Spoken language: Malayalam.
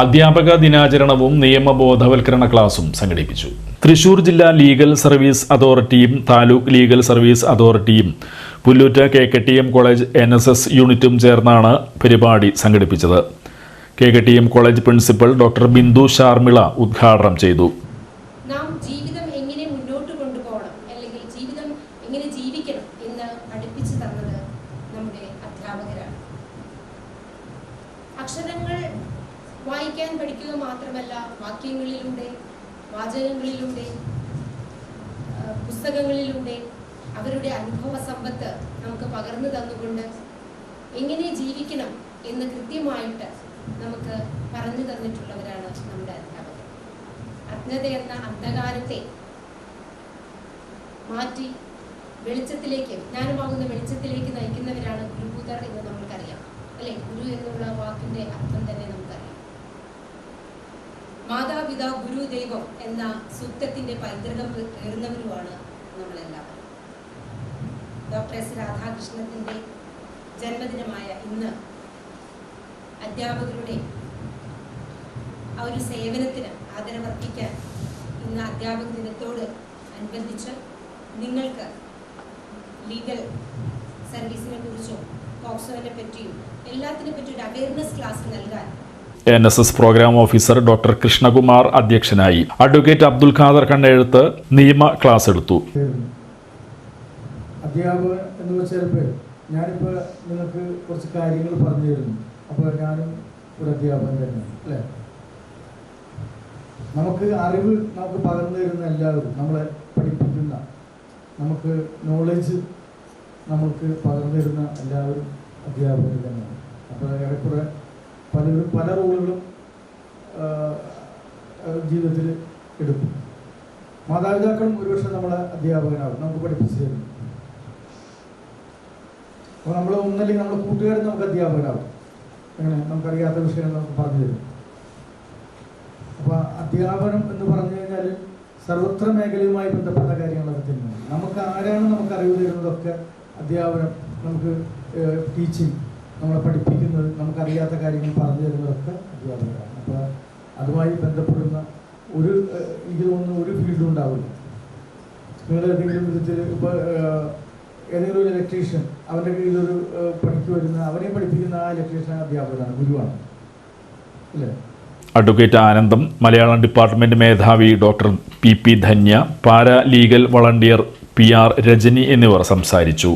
അധ്യാപക ദിനാചരണവും നിയമബോധവൽക്കരണ ക്ലാസും സംഘടിപ്പിച്ചു. തൃശൂർ ജില്ലാ ലീഗൽ സർവീസ് അതോറിറ്റിയും താലൂക്ക് ലീഗൽ സർവീസ് അതോറിറ്റിയും Pullut K K T M college N S S യൂണിറ്റും ചേർന്നാണ് പരിപാടി സംഘടിപ്പിച്ചത്. K K T M college principal doctor Bindu Sharmila ഉദ്ഘാടനം ചെയ്തു. നാം ജീവിതം എങ്ങനെ മുന്നോട്ട് കൊണ്ടുപോകണം അല്ലെങ്കിൽ ജീവിതം എങ്ങനെ ജീവിക്കണം എന്ന് പഠിപ്പിച്ചു തന്നത് നമ്മുടെ അധ്യാപകരാണ്. അക്ഷരങ്ങൾ വായിക്കാൻ പഠിക്കുക മാത്രമല്ല വാക്യങ്ങളിലൂടെ വാചകങ്ങളിലൂടെ പുസ്തകങ്ങളിലൂടെ അവരുടെ അനുഭവ സമ്പത്ത് നമുക്ക് പകർന്നു തന്നുകൊണ്ട് എങ്ങനെ ജീവിക്കണം എന്ന് കൃത്യമായിട്ട് നമുക്ക് പറഞ്ഞു തന്നിട്ടുള്ളവരാണ് നമ്മുടെ അധ്യാപകർ. അജ്ഞത എന്ന അന്ധകാരത്തെ മാറ്റി വെളിച്ചത്തിലേക്ക് വിജ്ഞാനമാകുന്ന വെളിച്ചത്തിലേക്ക് നയിക്കുന്നവരാണ് ഗുരുഭൂതർ എന്ന് നമുക്കറിയാം അല്ലെ? ഗുരു എന്നുള്ള വാക്കിന്റെ അർത്ഥം തന്നെ നമുക്കറിയാം ഗുരുദൈവം ഗുരു ദൈവം എന്ന സൂക്തത്തിന്റെ പൈതൃകം കയറുന്നവരുമാണ് നമ്മളെല്ലാവരും ഡോക്ടർ എസ് രാധാകൃഷ്ണത്തിന്റെ ജന്മദിനമായ ഇന്ന് അധ്യാപകരുടെ ആ ഒരു സേവനത്തിന് ആദരവർപ്പിക്കാൻ ഇന്ന് അധ്യാപക ദിനത്തോട് അനുബന്ധിച്ച് നിങ്ങൾക്ക് ലീഗൽ സർവീസിനെ കുറിച്ചും പോക്സോനെ പറ്റിയും എല്ലാത്തിനെ പറ്റി ഒരു അവയർനെസ് ക്ലാസ് നൽകാൻ N S S program officer doctor Krishnakumar അധ്യക്ഷനായി. അഡ്വക്കേറ്റ് അബ്ദുൽ ഖാദർ കണ്ണെഴുത്ത് നിയമ ക്ലാസ് എടുത്തു. അധ്യാപകൻ എന്ന് വെച്ചാൽ ഞാനിപ്പോൾ നിങ്ങൾക്ക് കുറച്ച് കാര്യങ്ങൾ പറഞ്ഞു തരുന്നു അപ്പോൾ ഞാനും ഒരു അധ്യാപകൻ തന്നെ അല്ലേ? നമുക്ക് അറിവ് നമുക്ക് പകർന്നു തരുന്ന എല്ലാവരും നമ്മളെ പഠിപ്പിക്കുന്ന നമുക്ക് നോളജ് നമുക്ക് പകർന്നു തരുന്ന എല്ലാവരും അധ്യാപകർ തന്നെയാണ്. അപ്പോൾ ഏറെക്കുറെ പലരും പല റോളുകളും ജീവിതത്തിൽ എടുക്കും. മാതാപിതാക്കളും ഒരുപക്ഷെ നമ്മളെ അധ്യാപകനാകും. നമുക്ക് പഠിപ്പിച്ചു തരും. അപ്പോൾ നമ്മൾ ഒന്നല്ലെങ്കിൽ നമ്മുടെ കൂട്ടുകാരും നമുക്ക് അധ്യാപകനാകും. അങ്ങനെ നമുക്കറിയാത്ത വിഷയങ്ങൾ നമുക്ക് പറഞ്ഞു തരും. അപ്പോൾ അധ്യാപനം എന്ന് പറഞ്ഞു കഴിഞ്ഞാൽ സർവത്ര മേഖലയുമായി ബന്ധപ്പെട്ട കാര്യങ്ങളൊക്കെ തന്നെയാണ്. നമുക്ക് ആരാണ് നമുക്ക് അറിവ് തരുന്നതൊക്കെ അധ്യാപനം നമുക്ക് ടീച്ചിങ് നമ്മളെ പഠിപ്പിക്കുന്നത് നമുക്കറിയാത്ത കാര്യങ്ങൾ പറഞ്ഞു തരുന്നതൊക്കെ അധ്യാപകരാണ്. അപ്പോൾ അതുമായി ബന്ധപ്പെടുന്ന ഒരു എനിക്ക് ഒരു ഫീൽഡും ഉണ്ടാവില്ല. നിങ്ങൾ ഏതെങ്കിലും വിധത്തിൽ ഇപ്പോൾ ഏതെങ്കിലും ഒരു ഇലക്ട്രീഷ്യൻ അവന്റെ കീഴിലൊരു പഠിച്ചു വരുന്ന അവനെ പഠിപ്പിക്കുന്ന ആ ഇലക്ട്രീഷ്യൻ അധ്യാപകനാണ് ഗുരുവാണ്. അല്ലേ? അഡ്വക്കേറ്റ് ആനന്ദം മലയാളം ഡിപ്പാർട്ട്മെന്റ് മേധാവി doctor P P Dhanya para legal volunteer P R Rajani എന്നിവർ സംസാരിച്ചു.